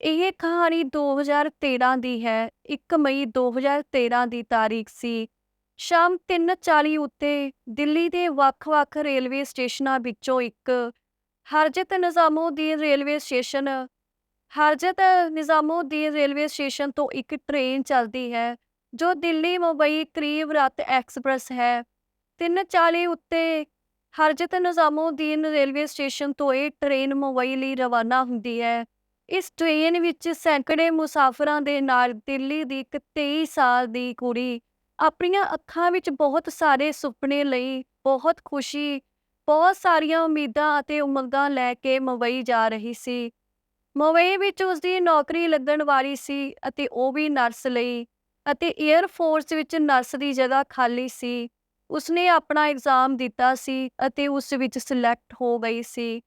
ਇਹ ਕਹਾਣੀ 2013 ਦੀ ਹੈ। 1 ਮਈ 2013 ਦੀ ਤਾਰੀਖ ਸੀ। ਸ਼ਾਮ 3:40 ਉੱਤੇ ਦਿੱਲੀ ਦੇ ਵੱਖ-ਵੱਖ ਰੇਲਵੇ ਸਟੇਸ਼ਨਾਂ ਵਿੱਚੋਂ ਇੱਕ ਹਰਜਤ ਨਿਜ਼ਾਮੂਦੀਨ ਰੇਲਵੇ ਸਟੇਸ਼ਨ, ਹਰਜਤ ਨਿਜ਼ਾਮੂਦੀਨ ਰੇਲਵੇ ਸਟੇਸ਼ਨ ਤੋਂ ਇੱਕ ਟ੍ਰੇਨ ਚੱਲਦੀ ਹੈ, ਜੋ ਦਿੱਲੀ ਮੁੰਬਈ ਕਰੀਬ ਰਤ ਐਕਸਪ੍ਰੈਸ ਹੈ। 3:40 ਉੱਤੇ ਹਰਜਤ ਨਿਜ਼ਾਮੂਦੀਨ ਰੇਲਵੇ ਸਟੇਸ਼ਨ ਤੋਂ ਇਹ ਟ੍ਰੇਨ ਮੁੰਬਈ ਲਈ ਰਵਾਨਾ ਹੁੰਦੀ ਹੈ। ਇਸ ਟ੍ਰੇਨ ਵਿੱਚ ਸੈਂਕੜੇ ਮੁਸਾਫਰਾਂ ਦੇ ਨਾਲ ਦਿੱਲੀ ਦੀ ਇੱਕ 23 ਸਾਲ ਦੀ ਕੁੜੀ ਆਪਣੀਆਂ ਅੱਖਾਂ ਵਿੱਚ ਬਹੁਤ ਸਾਰੇ ਸੁਪਨੇ ਲਈ ਬਹੁਤ ਖੁਸ਼ੀ, ਬਹੁਤ ਸਾਰੀਆਂ ਉਮੀਦਾਂ ਅਤੇ ਉਮੰਗਾਂ ਲੈ ਕੇ ਮੁੰਬਈ ਜਾ ਰਹੀ ਸੀ। ਮੁੰਬਈ ਵਿੱਚ ਉਸ ਦੀ ਨੌਕਰੀ ਲੱਗਣ ਵਾਲੀ ਸੀ ਅਤੇ ਉਹ ਵੀ ਨਰਸ ਲਈ ਅਤੇ 에ਅਰ ਫੋਰਸ ਵਿੱਚ ਨਰਸ ਦੀ ਜਗ੍ਹਾ ਖਾਲੀ ਸੀ। ਉਸਨੇ ਆਪਣਾ ਐਗਜ਼ਾਮ ਦਿੱਤਾ ਸੀ ਅਤੇ ਉਸ ਵਿੱਚ ਸਿਲੈਕਟ ਹੋ ਗਈ ਸੀ।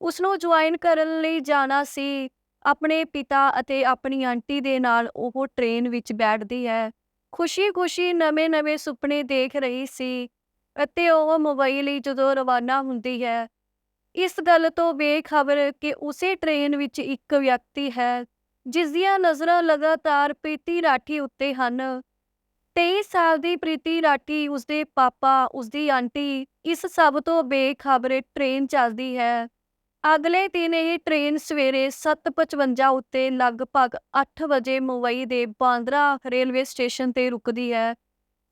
ਉਸ ਨੂੰ ਜੁਆਇਨ ਕਰਨ ਲਈ ਜਾਣਾ ਸੀ। ਆਪਣੇ ਪਿਤਾ ਅਤੇ ਆਪਣੀ ਆਂਟੀ ਦੇ ਨਾਲ ਉਹ ਟ੍ਰੇਨ ਵਿੱਚ ਬੈਠਦੀ ਹੈ। ਖੁਸ਼ੀ-ਖੁਸ਼ੀ ਨਵੇਂ-ਨਵੇਂ ਸੁਪਨੇ ਦੇਖ ਰਹੀ ਸੀ ਅਤੇ ਉਹ ਮੁੰਬਈ ਲਈ ਜਦੋਂ ਰਵਾਨਾ ਹੁੰਦੀ ਹੈ, ਇਸ ਗੱਲ ਤੋਂ ਬੇਖਬਰ ਕਿ ਉਸੇ ਟ੍ਰੇਨ ਵਿੱਚ ਇੱਕ ਵਿਅਕਤੀ ਹੈ, ਜਿਸ ਦੀਆਂ ਨਜ਼ਰਾਂ ਲਗਾਤਾਰ ਪ੍ਰੀਤੀ ਰਾਠੀ ਉੱਤੇ ਹਨ। 23 ਸਾਲ ਦੀ ਪ੍ਰੀਤੀ ਰਾਠੀ, ਉਸਦੇ ਪਾਪਾ, ਉਸਦੀ ਆਂਟੀ, ਇਸ ਸਭ ਤੋਂ ਬੇਖਬਰ ਟ੍ਰੇਨ ਚੱਲਦੀ ਹੈ। ਅਗਲੇ ਦਿਨ ਇਹ ਟ੍ਰੇਨ ਸਵੇਰੇ 7:55 ਉੱਤੇ ਲਗਭਗ 8 ਵਜੇ ਮੁੰਬਈ ਦੇ ਬਾਂਦਰਾ ਰੇਲਵੇ ਸਟੇਸ਼ਨ ਤੇ ਰੁਕਦੀ ਹੈ।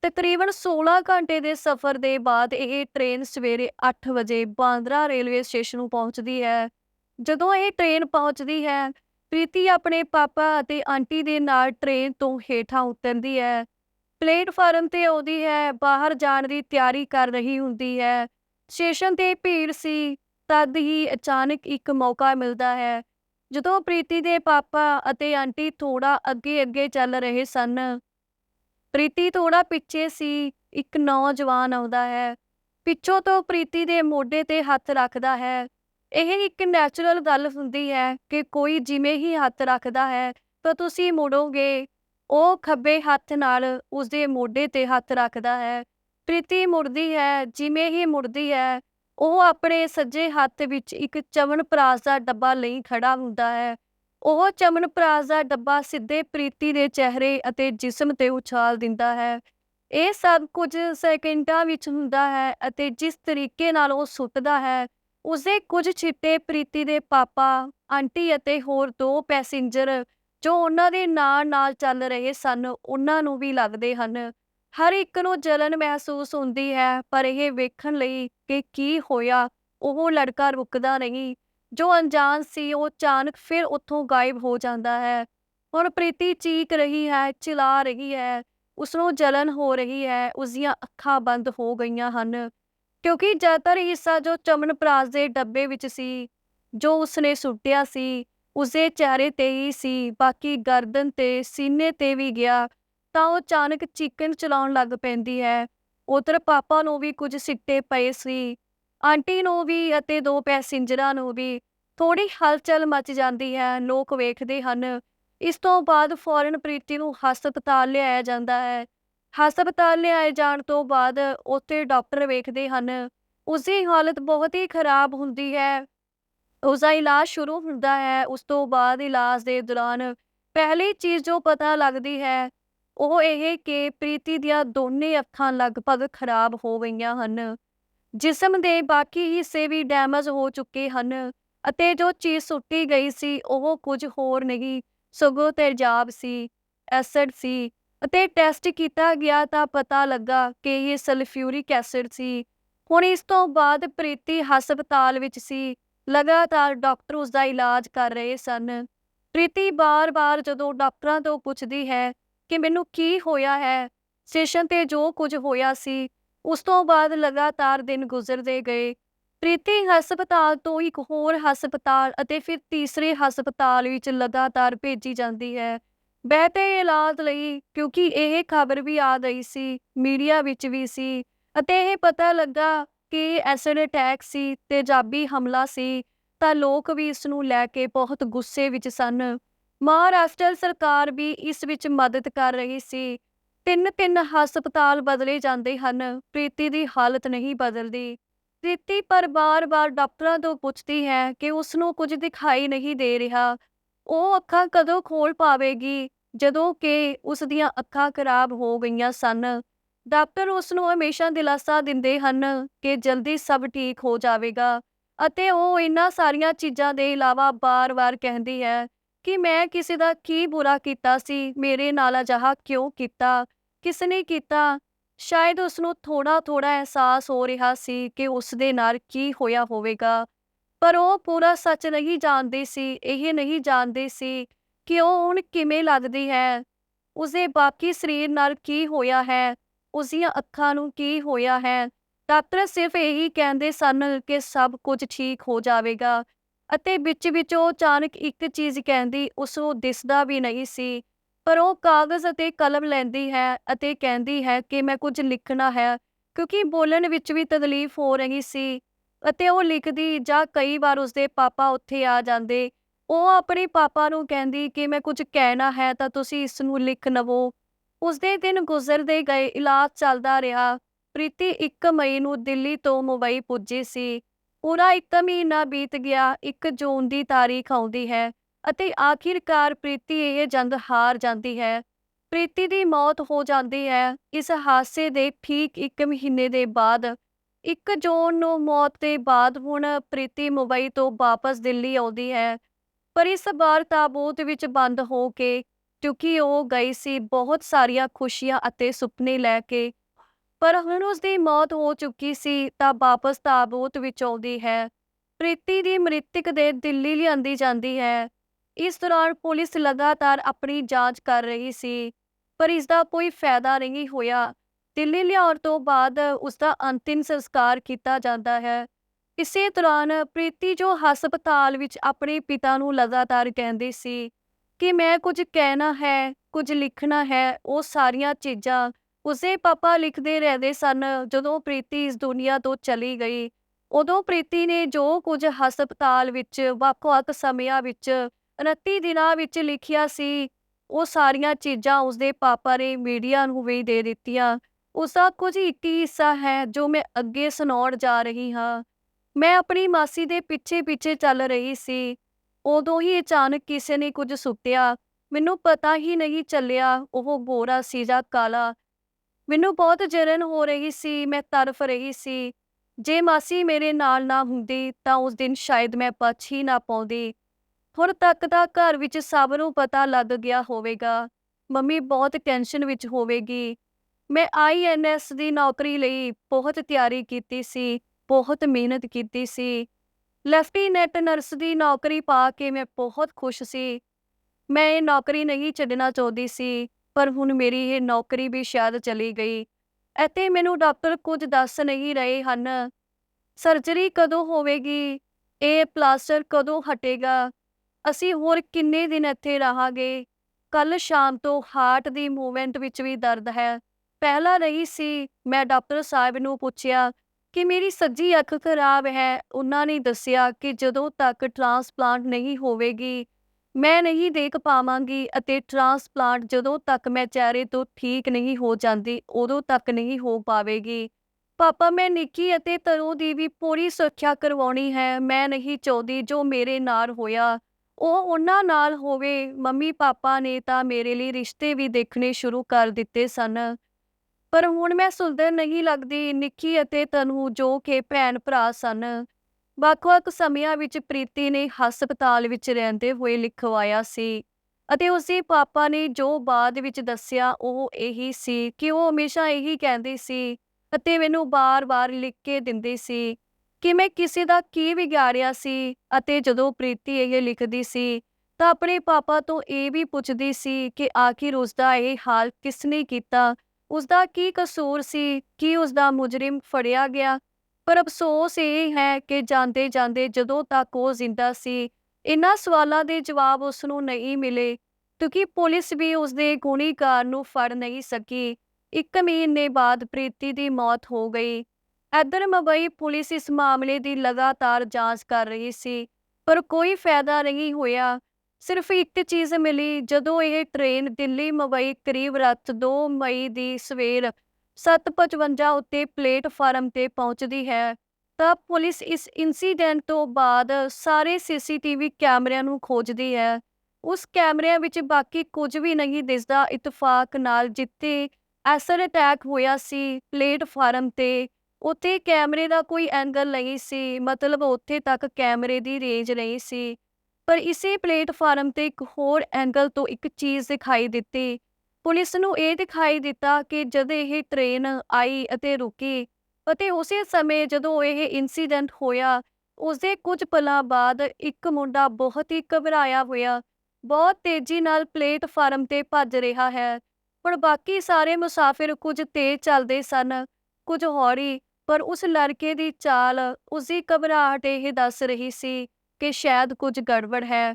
ਤਕਰੀਬਨ 16 ਘੰਟੇ ਦੇ ਸਫ਼ਰ ਦੇ ਬਾਅਦ ਇਹ ਟ੍ਰੇਨ ਸਵੇਰੇ 8 ਵਜੇ ਬਾਂਦਰਾ ਰੇਲਵੇ ਸਟੇਸ਼ਨ ਨੂੰ ਪਹੁੰਚਦੀ ਹੈ। ਜਦੋਂ ਇਹ ਟ੍ਰੇਨ ਪਹੁੰਚਦੀ ਹੈ, ਪ੍ਰੀਤੀ ਆਪਣੇ ਪਾਪਾ ਅਤੇ ਆਂਟੀ ਦੇ ਨਾਲ ਟ੍ਰੇਨ ਤੋਂ ਹੇਠਾਂ ਉਤਰਦੀ ਹੈ। ਪਲੇਟਫਾਰਮ ਤੇ ਆਉਂਦੀ ਹੈ, ਬਾਹਰ ਜਾਣ ਦੀ ਤਿਆਰੀ ਕਰ ਰਹੀ ਹੁੰਦੀ ਹੈ। ਸਟੇਸ਼ਨ ਤੇ ਭੀੜ ਸੀ। ਤਦ ਹੀ ਅਚਾਨਕ ਇੱਕ ਮੌਕਾ ਮਿਲਦਾ ਹੈ, ਜਦੋਂ ਪ੍ਰੀਤੀ ਦੇ ਪਾਪਾ ਅਤੇ ਆਂਟੀ ਥੋੜਾ ਅੱਗੇ-ਅੱਗੇ ਚੱਲ ਰਹੇ ਸਨ। ਪ੍ਰੀਤੀ ਥੋੜਾ ਪਿੱਛੇ ਸੀ, ਇੱਕ ਨੌਜਵਾਨ ਆਉਂਦਾ ਹੈ। ਪਿੱਛੋਂ ਤੋਂ ਪ੍ਰੀਤੀ ਦੇ ਮੋਢੇ ਤੇ ਹੱਥ ਰੱਖਦਾ ਹੈ। ਇਹ ਇੱਕ ਨੈਚੁਰਲ ਗੱਲ ਹੁੰਦੀ ਹੈ ਕਿ ਕੋਈ ਜਿਵੇਂ ਹੀ ਹੱਥ ਰੱਖਦਾ ਹੈ, ਤਾਂ ਤੁਸੀਂ ਮੁੜੋਗੇ। ਉਹ ਖੱਬੇ ਹੱਥ ਨਾਲ ਉਸਦੇ ਮੋਢੇ ਤੇ ਹੱਥ ਰੱਖਦਾ ਹੈ। ਪ੍ਰੀਤੀ ਮੁੜਦੀ ਹੈ, ਜਿਵੇਂ ਹੀ ਮੁੜਦੀ ਹੈ ਉਹ ਆਪਣੇ ਸੱਜੇ ਹੱਥ ਵਿੱਚ ਇੱਕ ਚਮਨਪ੍ਰਾਸ਼ ਦਾ ਡੱਬਾ ਲਈ ਖੜਾ ਹੁੰਦਾ ਹੈ। ਉਹ ਚਮਨਪ੍ਰਾਸ਼ ਦਾ ਡੱਬਾ ਸਿੱਧੇ ਪ੍ਰੀਤੀ ਦੇ ਚਿਹਰੇ ਅਤੇ ਜਿਸਮ ਤੇ ਉਛਾਲ ਦਿੰਦਾ ਹੈ। ਇਹ ਸਭ ਕੁਝ ਸੈਕਿੰਡਾਂ ਵਿੱਚ ਹੁੰਦਾ ਹੈ ਅਤੇ ਜਿਸ ਤਰੀਕੇ ਨਾਲ ਉਹ ਸੁੱਟਦਾ ਹੈ ਉਸਦੇ ਕੁਝ ਛਿੱਟੇ ਪ੍ਰੀਤੀ ਦੇ ਪਾਪਾ, ਆਂਟੀ ਅਤੇ ਹੋਰ ਦੋ ਪੈਸੇਂਜਰ ਜੋ ਉਹਨਾਂ ਦੇ ਨਾਲ ਨਾਲ ਚੱਲ ਰਹੇ ਸਨ, ਉਹਨਾਂ ਨੂੰ ਵੀ ਲੱਗਦੇ ਹਨ। ਹਰ ਇੱਕ ਨੂੰ ਜਲਨ ਮਹਿਸੂਸ ਹੁੰਦੀ ਹੈ, ਪਰ ਇਹ ਵੇਖਣ ਲਈ ਕਿ ਕੀ ਹੋਇਆ, ਉਹ ਲੜਕਾ ਰੁਕਦਾ ਨਹੀਂ। ਜੋ ਅਣਜਾਣ ਸੀ, ਉਹ ਅਚਾਨਕ ਫਿਰ ਉੱਥੋਂ ਗਾਇਬ ਹੋ ਜਾਂਦਾ ਹੈ। ਹੁਣ ਪ੍ਰੀਤੀ ਚੀਕ ਰਹੀ ਹੈ, ਚਿਲਾ ਰਹੀ ਹੈ ਉਸ ਨੂੰ ਜਲਨ ਹੋ ਰਹੀ ਹੈ ਉਸ ਦੀਆਂ ਅੱਖਾਂ ਬੰਦ ਹੋ ਗਈਆਂ ਹਨ। ਕਿਉਂਕਿ ਜ਼ਿਆਦਾਤਰ ਹਿੱਸਾ ਜੋ ਚਮਨਪ੍ਰਾਸ਼ ਦੇ ਡੱਬੇ ਵਿੱਚ ਸੀ, ਜੋ ਉਸਨੇ ਸੁੱਟਿਆ ਸੀ, ਉਸਦੇ ਚਿਹਰੇ ਤੇ ਹੀ ਸੀ, ਬਾਕੀ ਗਰਦਨ ਤੇ, ਸੀਨੇ ਤੇ ਵੀ ਗਿਆ। ਤਾਂ ਉਹ ਅਚਾਨਕ ਚਿਕਨ ਚਲਾਉਣ ਲੱਗ ਪੈਂਦੀ ਹੈ। ਉਧਰ ਪਾਪਾ ਨੂੰ ਵੀ ਕੁਝ ਸਿੱਟੇ ਪਏ ਸੀ। ਆਂਟੀ ਨੂੰ ਵੀ ਅਤੇ ਦੋ ਪੈਸੇਂਜਰਾਂ ਨੂੰ ਵੀ ਥੋੜੀ ਹਲਚਲ ਮਚ ਜਾਂਦੀ ਹੈ। ਲੋਕ ਵੇਖਦੇ ਹਨ। ਇਸ ਤੋਂ ਬਾਅਦ ਫੌਰਨ ਪ੍ਰੀਤੀ ਨੂੰ ਹਸਪਤਾਲ ਲਿਆਇਆ ਜਾਂਦਾ ਹੈ। ਹਸਪਤਾਲ ਲਿਆਏ ਜਾਣ ਤੋਂ ਬਾਅਦ ਉੱਥੇ ਡਾਕਟਰ ਵੇਖਦੇ ਹਨ। ਉਸਦੀ ਹਾਲਤ ਬਹੁਤ ਹੀ ਖਰਾਬ ਹੁੰਦੀ ਹੈ। ਉਸਦਾ ਇਲਾਜ ਸ਼ੁਰੂ ਹੁੰਦਾ ਹੈ। ਉਸ ਤੋਂ ਬਾਅਦ ਇਲਾਜ ਦੇ ਦੌਰਾਨ ਪਹਿਲੀ ਚੀਜ਼ ਜੋ ਪਤਾ ਲੱਗਦੀ ਹੈ ਉਹ ਇਹ ਕਿ ਪ੍ਰੀਤੀ ਦੀਆਂ ਦੋਨੇ ਅੱਖਾਂ ਲਗਭਗ ਖਰਾਬ ਹੋ ਗਈਆਂ ਹਨ। ਜਿਸਮ ਦੇ ਬਾਕੀ ਹਿੱਸੇ ਵੀ ਡੈਮੇਜ ਹੋ ਚੁੱਕੇ ਹਨ ਅਤੇ ਜੋ ਚੀਜ਼ ਸੁੱਟੀ ਗਈ ਸੀ, ਉਹ ਕੁਝ ਹੋਰ ਨਹੀਂ, ਸਗੋਂ ਤੇਜ਼ਾਬ ਸੀ, ਐਸਿਡ ਸੀ ਅਤੇ ਟੈਸਟ ਕੀਤਾ ਗਿਆ ਤਾਂ ਪਤਾ ਲੱਗਾ ਕਿ ਇਹ ਸਲਫਿਊਰਿਕ ਐਸਿਡ ਸੀ। ਹੁਣ ਇਸ ਤੋਂ ਬਾਅਦ ਪ੍ਰੀਤੀ ਹਸਪਤਾਲ ਵਿੱਚ ਸੀ, ਲਗਾਤਾਰ ਡਾਕਟਰ ਉਸ ਦਾ ਇਲਾਜ ਕਰ ਰਹੇ ਸਨ। ਪ੍ਰੀਤੀ ਬਾਰ-ਬਾਰ ਜਦੋਂ ਡਾਕਟਰਾਂ ਤੋਂ ਪੁੱਛਦੀ ਹੈ ਕਿ ਮੈਨੂੰ ਕੀ ਹੋਇਆ ਹੈ? ਸਟੇਸ਼ਨ ਤੇ ਜੋ ਕੁਝ ਹੋਇਆ ਸੀ, ਉਸ ਤੋਂ ਬਾਅਦ ਲਗਾਤਾਰ ਦਿਨ ਗੁਜ਼ਰਦੇ ਗਏ। ਪ੍ਰੀਤੀ ਹਸਪਤਾਲ ਤੋਂ ਇੱਕ ਹੋਰ ਹਸਪਤਾਲ ਅਤੇ ਫਿਰ ਤੀਸਰੇ ਹਸਪਤਾਲ ਵਿੱਚ ਲਗਾਤਾਰ ਭੇਜੀ ਜਾਂਦੀ ਹੈ। ਬਿਹਤਰ ਇਲਾਜ ਲਈ, ਕਿਉਂਕਿ ਇਹ ਖਬਰ ਵੀ ਆ ਗਈ ਸੀ, ਮੀਡੀਆ ਵਿੱਚ ਵੀ ਸੀ ਅਤੇ ਇਹ ਪਤਾ ਲੱਗਾ ਕਿ ਐਸਿਡ ਅਟੈਕ ਸੀ ਤੇਜ਼ਾਬੀ ਹਮਲਾ ਸੀ ਤਾਂ ਲੋਕ ਵੀ ਇਸ ਨੂੰ ਲੈ ਕੇ ਬਹੁਤ ਗੁੱਸੇ ਵਿੱਚ ਸਨ। ਮਹਾਰਾਸ਼ਟਰ ਸਰਕਾਰ ਵੀ ਇਸ ਵਿੱਚ ਮਦਦ ਕਰ ਰਹੀ ਸੀ। ਤਿੰਨ ਤਿੰਨ ਹਸਪਤਾਲ ਬਦਲੇ ਜਾਂਦੇ ਹਨ। ਪ੍ਰੀਤੀ ਦੀ ਹਾਲਤ ਨਹੀਂ ਬਦਲਦੀ। ਪ੍ਰੀਤੀ ਪਰ ਬਾਰ-ਬਾਰ ਡਾਕਟਰਾਂ ਤੋਂ ਪੁੱਛਦੀ ਹੈ ਕਿ ਉਸ ਨੂੰ ਕੁਝ ਦਿਖਾਈ ਨਹੀਂ ਦੇ ਰਿਹਾ। ਉਹ ਅੱਖਾਂ ਕਦੋਂ ਖੋਲ ਪਾਵੇਗੀ? ਜਦੋਂ ਕਿ ਉਸ ਦੀਆਂ ਅੱਖਾਂ ਖਰਾਬ ਹੋ ਗਈਆਂ ਸਨ। ਡਾਕਟਰ ਉਸ ਨੂੰ ਹਮੇਸ਼ਾ ਦਿਲਾਸਾ ਦਿੰਦੇ ਹਨ ਕਿ ਜਲਦੀ ਸਭ ਠੀਕ ਹੋ ਜਾਵੇਗਾ ਅਤੇ ਉਹ ਇਹਨਾਂ ਸਾਰੀਆਂ ਚੀਜ਼ਾਂ ਦੇ ਇਲਾਵਾ ਬਾਰ-ਬਾਰ ਕਹਿੰਦੀ ਹੈ ਕਿ ਮੈਂ ਕਿਸੇ ਦਾ ਕੀ ਬੁਰਾ ਕੀਤਾ ਸੀ, ਮੇਰੇ ਨਾਲ ਅਜਿਹਾ ਕਿਉਂ ਕੀਤਾ ਕਿਸ ਨੇ ਕੀਤਾ? ਸ਼ਾਇਦ ਉਸ ਨੂੰ ਥੋੜਾ-ਥੋੜਾ ਅਹਿਸਾਸ ਹੋ ਰਿਹਾ ਸੀ ਕਿ ਉਸ ਦੇ ਨਾਲ ਕੀ ਹੋਇਆ ਹੋਵੇਗਾ। ਪਰ ਉਹ ਪੂਰਾ ਸੱਚ ਨਹੀਂ ਜਾਣਦੇ ਸੀ, ਇਹ ਨਹੀਂ ਜਾਣਦੇ ਸੀ ਕਿ ਉਹ ਹੁਣ ਕਿਵੇਂ ਲੱਗਦੀ ਹੈ। ਉਸਦੇ ਬਾਕੀ ਸਰੀਰ ਨਾਲ ਕੀ ਹੋਇਆ ਹੈ? ਉਸਦੀਆਂ ਅੱਖਾਂ ਨੂੰ ਕੀ ਹੋਇਆ ਹੈ? ਡਾਕਟਰ ਸਿਰਫ ਇਹੀ ਕਹਿੰਦੇ ਸਨ ਕਿ ਸਭ ਕੁਝ ਠੀਕ ਹੋ ਜਾਵੇਗਾ। ਅਤੇ ਵਿੱਚ ਵਿੱਚ ਉਹ ਅਚਾਨਕ ਇੱਕ ਚੀਜ਼ ਕਹਿੰਦੀ, ਉਸ ਨੂੰ ਦਿਸਦਾ ਵੀ ਨਹੀਂ ਸੀ, ਪਰ ਉਹ ਕਾਗਜ਼ ਅਤੇ ਕਲਮ ਲੈਂਦੀ ਹੈ ਅਤੇ ਕਹਿੰਦੀ ਹੈ ਕਿ ਮੈਂ ਕੁਝ ਲਿਖਣਾ ਹੈ, ਕਿਉਂਕਿ ਬੋਲਣ ਵਿੱਚ ਵੀ ਤਕਲੀਫ ਹੋ ਰਹੀ ਸੀ ਅਤੇ ਉਹ ਲਿਖਦੀ ਜਾਂ ਕਈ ਵਾਰ ਉਸਦੇ ਪਾਪਾ ਉੱਥੇ ਆ ਜਾਂਦੇ, ਉਹ ਆਪਣੇ ਪਾਪਾ ਨੂੰ ਕਹਿੰਦੀ ਕਿ ਮੈਂ ਕੁਝ ਕਹਿਣਾ ਹੈ ਤਾਂ ਤੁਸੀਂ ਇਸ ਨੂੰ ਲਿਖ ਲਵੋ ਉਸਦੇ ਦਿਨ ਗੁਜ਼ਰਦੇ ਗਏ, ਇਲਾਜ ਚੱਲਦਾ ਰਿਹਾ। ਪ੍ਰੀਤੀ 1 ਮਈ ਨੂੰ ਦਿੱਲੀ ਤੋਂ ਮੁੰਬਈ ਪੁੱਜੀ ਸੀ। ਪੂਰਾ ਇੱਕ ਮਹੀਨਾ ਬੀਤ ਗਿਆ 1 ਜੂਨ ਦੀ ਤਾਰੀਖ ਆਉਂਦੀ ਹੈ ਅਤੇ ਆਖਿਰਕਾਰ ਪ੍ਰੀਤੀ ਇਹ ਜੰਗ ਹਾਰ ਜਾਂਦੀ ਹੈ। ਪ੍ਰੀਤੀ ਦੀ ਮੌਤ ਹੋ ਜਾਂਦੀ ਹੈ, ਇਸ ਹਾਦਸੇ ਦੇ ਠੀਕ 1 ਮਹੀਨੇ ਦੇ ਬਾਅਦ। 1 ਜੂਨ ਨੂੰ ਮੌਤ ਦੇ ਬਾਅਦ ਹੁਣ ਪ੍ਰੀਤੀ ਮੁੰਬਈ ਤੋਂ ਵਾਪਸ ਦਿੱਲੀ ਆਉਂਦੀ ਹੈ, ਪਰ ਇਸ ਵਾਰ ਤਾਬੂਤ ਵਿੱਚ ਬੰਦ ਹੋ ਕੇ, ਕਿਉਂਕਿ ਉਹ ਗਈ ਸੀ ਬਹੁਤ ਸਾਰੀਆਂ ਖੁਸ਼ੀਆਂ ਅਤੇ ਸੁਪਨੇ ਲੈ ਕੇ। ਪਰ ਹੁਣ ਉਸ ਦੀ ਮੌਤ ਹੋ ਚੁੱਕੀ ਸੀ ਤਾਂ ਵਾਪਸ ਤਾਬੂਤ ਵਿੱਚ ਆਉਂਦੀ ਹੈ। ਪ੍ਰੀਤੀ ਦੀ ਮ੍ਰਿਤਕ ਦੇ ਦਿੱਲੀ ਲਿਆਂਦੀ ਜਾਂਦੀ ਹੈ। ਇਸ ਦੌਰਾਨ ਪੁਲਿਸ ਲਗਾਤਾਰ ਆਪਣੀ ਜਾਂਚ ਕਰ ਰਹੀ ਸੀ, ਪਰ ਇਸ ਦਾ ਕੋਈ ਫਾਇਦਾ ਨਹੀਂ ਹੋਇਆ। ਦਿੱਲੀ ਲਿਆਉਣ ਤੋਂ ਬਾਅਦ ਉਸ ਦਾ ਅੰਤਿਮ ਸੰਸਕਾਰ ਕੀਤਾ ਜਾਂਦਾ ਹੈ। ਇਸੇ ਦੌਰਾਨ ਪ੍ਰੀਤੀ ਜੋ ਹਸਪਤਾਲ ਵਿੱਚ ਆਪਣੇ ਪਿਤਾ ਨੂੰ ਲਗਾਤਾਰ ਕਹਿੰਦੀ ਸੀ ਕਿ ਮੈਂ ਕੁਝ ਕਹਿਣਾ ਹੈ, ਕੁਝ ਲਿਖਣਾ ਹੈ, ਉਹ ਸਾਰੀਆਂ ਚੀਜ਼ਾਂ ਉਸੇ ਪਾਪਾ ਲਿਖਦੇ ਰਹਿੰਦੇ ਸਨ, ਜਦੋਂ ਪ੍ਰੀਤੀ ਇਸ ਦੁਨੀਆ ਤੋਂ ਚਲੀ ਗਈ। ਉਦੋਂ ਪ੍ਰੀਤੀ ਨੇ ਜੋ ਕੁਝ ਹਸਪਤਾਲ ਵਿੱਚ, ਵੱਖ-ਵੱਖ ਸਮਿਆਂ ਵਿੱਚ 29 ਦਿਨਾਂ ਵਿੱਚ ਲਿਖਿਆ ਸੀ, ਉਹ ਸਾਰੀਆਂ ਚੀਜ਼ਾਂ ਉਸਦੇ ਪਾਪਾ ਨੇ ਮੀਡੀਆ ਨੂੰ ਵੀ ਦੇ ਦਿੱਤੀਆਂ। ਉਸਦਾ ਕੁਝ ਇੱਕ ਹਿੱਸਾ ਹੈ, ਜੋ ਮੈਂ ਅੱਗੇ ਸੁਣਾਉਣ ਜਾ ਰਹੀ ਹਾਂ। ਮੈਂ ਆਪਣੀ ਮਾਸੀ ਦੇ ਪਿੱਛੇ-ਪਿੱਛੇ ਚੱਲ ਰਹੀ ਸੀ। ਉਦੋਂ ਹੀ ਅਚਾਨਕ ਕਿਸੇ ਨੇ ਕੁਝ ਸੁੱਟਿਆ। ਮੈਨੂੰ ਪਤਾ ਹੀ ਨਹੀਂ ਚੱਲਿਆ, ਉਹ ਗੋਰਾ ਸੀ ਜਾਂ ਕਾਲਾ। ਮੈਨੂੰ ਬਹੁਤ ਜਰਨ ਹੋ ਰਹੀ ਸੀ, ਮੈਂ ਤਰਫ ਰਹੀ ਸੀ। ਜੇ ਮਾਸੀ ਮੇਰੇ ਨਾਲ ਨਾ ਹੁੰਦੀ ਤਾਂ ਉਸ ਦਿਨ ਸ਼ਾਇਦ ਮੈਂ ਬਚ ਹੀ ਨਾ ਪਾਉਂਦੀ। ਹੁਣ ਤੱਕ ਤਾਂ ਘਰ ਵਿੱਚ ਸਭ ਨੂੰ ਪਤਾ ਲੱਗ ਗਿਆ ਹੋਵੇਗਾ। ਮੰਮੀ ਬਹੁਤ ਟੈਨਸ਼ਨ ਵਿੱਚ ਹੋਵੇਗੀ। ਮੈਂ ਆਈਐਨਐਸ ਦੀ ਨੌਕਰੀ ਲਈ ਬਹੁਤ ਤਿਆਰੀ ਕੀਤੀ ਸੀ, ਬਹੁਤ ਮਿਹਨਤ ਕੀਤੀ ਸੀ। ਲੈਫਟੀਨੈਂਟ ਨਰਸ ਦੀ ਨੌਕਰੀ ਪਾ ਕੇ ਮੈਂ ਬਹੁਤ ਖੁਸ਼ ਸੀ। ਮੈਂ ਇਹ ਨੌਕਰੀ ਨਹੀਂ ਛੱਡਣਾ ਚਾਹੁੰਦੀ ਸੀ। ਪਰ ਹੁਣ ਮੇਰੀ ਇਹ ਨੌਕਰੀ ਵੀ ਸ਼ਾਇਦ ਚਲੀ ਗਈ। ਅਤੇ ਮੈਨੂੰ ਡਾਕਟਰ ਕੁਝ ਦੱਸ ਨਹੀਂ ਰਹੇ ਹਨ। ਸਰਜਰੀ ਕਦੋਂ ਹੋਵੇਗੀ? ਇਹ ਪਲਾਸਟਰ ਕਦੋਂ ਹਟੇਗਾ? ਅਸੀਂ ਹੋਰ ਕਿੰਨੇ ਦਿਨ ਇੱਥੇ ਰਹਾਂਗੇ? ਕੱਲ ਸ਼ਾਮ ਤੋਂ ਹਾਰਟ ਦੀ ਮੂਵਮੈਂਟ ਵਿੱਚ ਵੀ ਦਰਦ ਹੈ। ਪਹਿਲਾਂ ਨਹੀਂ ਸੀ ਮੈਂ ਡਾਕਟਰ ਸਾਹਿਬ ਨੂੰ ਪੁੱਛਿਆ ਕਿ ਮੇਰੀ ਸੱਜੀ ਅੱਖ ਖਰਾਬ ਹੈ। ਉਹਨਾਂ ਨੇ ਦੱਸਿਆ ਕਿ ਜਦੋਂ ਤੱਕ ਟ੍ਰਾਂਸਪਲਾਂਟ ਨਹੀਂ ਹੋਵੇਗੀ ਮੈਂ ਨਹੀਂ ਦੇਖ ਪਾਵਾਂਗੀ ਅਤੇ ਟ੍ਰਾਂਸਪਲਾਂਟ ਜਦੋਂ ਤੱਕ ਮੈਂ ਚਿਹਰੇ ਤੋਂ ਠੀਕ ਨਹੀਂ ਹੋ ਜਾਂਦੀ, ਉਦੋਂ ਤੱਕ ਨਹੀਂ ਹੋ ਪਾਵੇਗੀ। ਪਾਪਾ, ਮੈਂ ਨਿੱਕੀ ਅਤੇ ਤਰੂ ਦੀ ਵੀ ਪੂਰੀ ਸੁਰੱਖਿਆ ਕਰਵਾਉਣੀ ਹੈ। ਮੈਂ ਨਹੀਂ ਚਾਹੁੰਦੀ ਜੋ ਮੇਰੇ ਨਾਲ ਹੋਇਆ। ਉਹ ਉਹਨਾਂ ਨਾਲ ਹੋਵੇ। ਮੰਮੀ, ਪਾਪਾ ਨੇ ਤਾਂ ਮੇਰੇ ਲਈ ਰਿਸ਼ਤੇ ਵੀ ਦੇਖਣੇ ਸ਼ੁਰੂ ਕਰ ਦਿੱਤੇ ਸਨ। ਪਰ ਹੁਣ ਮੈਂ ਸੁਲਝਣ ਨਹੀਂ ਲੱਗਦੀ। ਨਿੱਕੀ ਅਤੇ ਤਨੂ ਜੋ ਕਿ ਭੈਣ ਭਰਾ ਸਨ। ਵੱਖ-ਵੱਖ ਸਮਿਆਂ ਵਿੱਚ ਪ੍ਰੀਤੀ ਨੇ ਹਸਪਤਾਲ ਵਿੱਚ ਰਹਿੰਦੇ ਹੋਏ ਲਿਖਵਾਇਆ ਸੀ ਅਤੇ ਉਸਦੇ ਪਾਪਾ ਨੇ ਜੋ ਬਾਅਦ ਵਿੱਚ ਦੱਸਿਆ ਉਹ ਇਹੀ ਸੀ ਕਿ ਉਹ ਹਮੇਸ਼ਾ ਇਹੀ ਕਹਿੰਦੀ ਸੀ ਅਤੇ ਮੈਨੂੰ ਬਾਰ-ਬਾਰ ਲਿਖ ਕੇ ਦਿੰਦੀ ਸੀ ਕਿ ਮੈਂ ਕਿਸੇ ਦਾ ਕੀ ਵਿਗਾੜਿਆ ਸੀ ਅਤੇ ਜਦੋਂ ਪ੍ਰੀਤੀ ਇਹ ਲਿਖਦੀ ਸੀ ਤਾਂ ਆਪਣੇ ਪਾਪਾ ਤੋਂ ਇਹ ਵੀ ਪੁੱਛਦੀ ਸੀ ਕਿ ਆਖਿਰ ਉਸਦਾ ਇਹ ਹਾਲ ਕਿਸ ਨੇ ਕੀਤਾ? ਉਸਦਾ ਕੀ ਕਸੂਰ ਸੀ? ਕਿ ਉਸਦਾ ਮੁਜਰਿਮ ਫੜਿਆ ਗਿਆ? ਪਰ ਅਫਸੋਸ ਇਹ ਹੈ ਕਿ ਜਾਂਦੇ ਜਾਂਦੇ ਜਦੋਂ ਤੱਕ ਉਹ ਜ਼ਿੰਦਾ ਸੀ ਇਹਨਾਂ ਸਵਾਲਾਂ ਦੇ ਜਵਾਬ ਉਸ ਨੂੰ ਨਹੀਂ ਮਿਲੇ, ਕਿਉਂਕਿ ਪੁਲਿਸ ਵੀ ਉਸਦੇ ਗੁਨੇਗਾਰ ਨੂੰ ਫੜ ਨਹੀਂ ਸਕੀ। ਇੱਕ ਮਹੀਨੇ ਬਾਅਦ ਪ੍ਰੀਤੀ ਦੀ ਮੌਤ ਹੋ ਗਈ। ਇੱਧਰ ਮੁੰਬਈ ਪੁਲਿਸ ਇਸ ਮਾਮਲੇ ਦੀ ਲਗਾਤਾਰ ਜਾਂਚ ਕਰ ਰਹੀ ਸੀ, ਪਰ ਕੋਈ ਫਾਇਦਾ ਨਹੀਂ ਹੋਇਆ। ਸਿਰਫ ਇੱਕ ਚੀਜ਼ ਮਿਲੀ, ਜਦੋਂ ਇਹ ਟ੍ਰੇਨ ਦਿੱਲੀ ਮੁੰਬਈ ਕਰੀਬ ਰਾਤ 2 ਮਈ ਦੀ ਸਵੇਰ 7:55 ਉੱਤੇ ਪਲੇਟਫਾਰਮ ਤੇ ਪਹੁੰਚਦੀ ਹੈ, ਤਾਂ ਪੁਲਿਸ ਇਸ ਇਨਸੀਡੈਂਟ ਤੋਂ ਬਾਅਦ ਸਾਰੇ ਸੀਸੀਟੀਵੀ ਕੈਮਰਿਆਂ ਨੂੰ ਖੋਜਦੀ ਹੈ। ਉਸ ਕੈਮਰਿਆਂ ਵਿੱਚ ਬਾਕੀ ਕੁਝ ਵੀ ਨਹੀਂ ਦਿਸਦਾ। ਇਤਫਾਕ ਨਾਲ ਜਿੱਥੇ ਐਸਰ ਅਟੈਕ ਹੋਇਆ ਸੀ ਪਲੇਟਫਾਰਮ ਤੇ, ਉੱਥੇ ਕੈਮਰੇ ਦਾ ਕੋਈ ਐਂਗਲ ਨਹੀਂ ਸੀ, ਮਤਲਬ ਉੱਥੇ ਤੱਕ ਕੈਮਰੇ ਦੀ ਰੇਂਜ ਨਹੀਂ ਸੀ। ਪਰ ਇਸੇ ਪਲੇਟਫਾਰਮ ਤੇ ਇੱਕ ਹੋਰ ਐਂਗਲ ਤੋਂ ਇੱਕ ਚੀਜ਼ ਦਿਖਾਈ ਦਿੱਤੀ। ਪੁਲਿਸ ਨੂੰ ਇਹ ਦਿਖਾਈ ਦਿੱਤਾ ਕਿ ਜਦ ਇਹ ਟ੍ਰੇਨ ਆਈ ਅਤੇ ਰੁਕੀ ਅਤੇ ਉਸੇ ਸਮੇਂ ਜਦੋਂ ਇਹ ਇਨਸੀਡੈਂਟ ਹੋਇਆ, ਉਸਦੇ ਕੁਝ ਪਲਾਂ ਬਾਅਦ ਇੱਕ ਮੁੰਡਾ ਬਹੁਤ ਹੀ ਘਬਰਾਇਆ ਹੋਇਆ, ਬਹੁਤ ਤੇਜ਼ੀ ਨਾਲ ਪਲੇਟਫਾਰਮ ਤੇ ਭੱਜ ਰਿਹਾ ਹੈ। ਪਰ ਬਾਕੀ ਸਾਰੇ ਮੁਸਾਫਿਰ ਕੁਝ ਤੇਜ਼ ਚੱਲਦੇ ਸਨ, ਕੁਝ ਹੌਲੀ, ਪਰ ਉਸ ਲੜਕੇ ਦੀ ਚਾਲ, ਉਸਦੀ ਘਬਰਾਹਟ ਇਹ ਦੱਸ ਰਹੀ ਸੀ ਕਿ ਸ਼ਾਇਦ ਕੁਝ ਗੜਬੜ ਹੈ।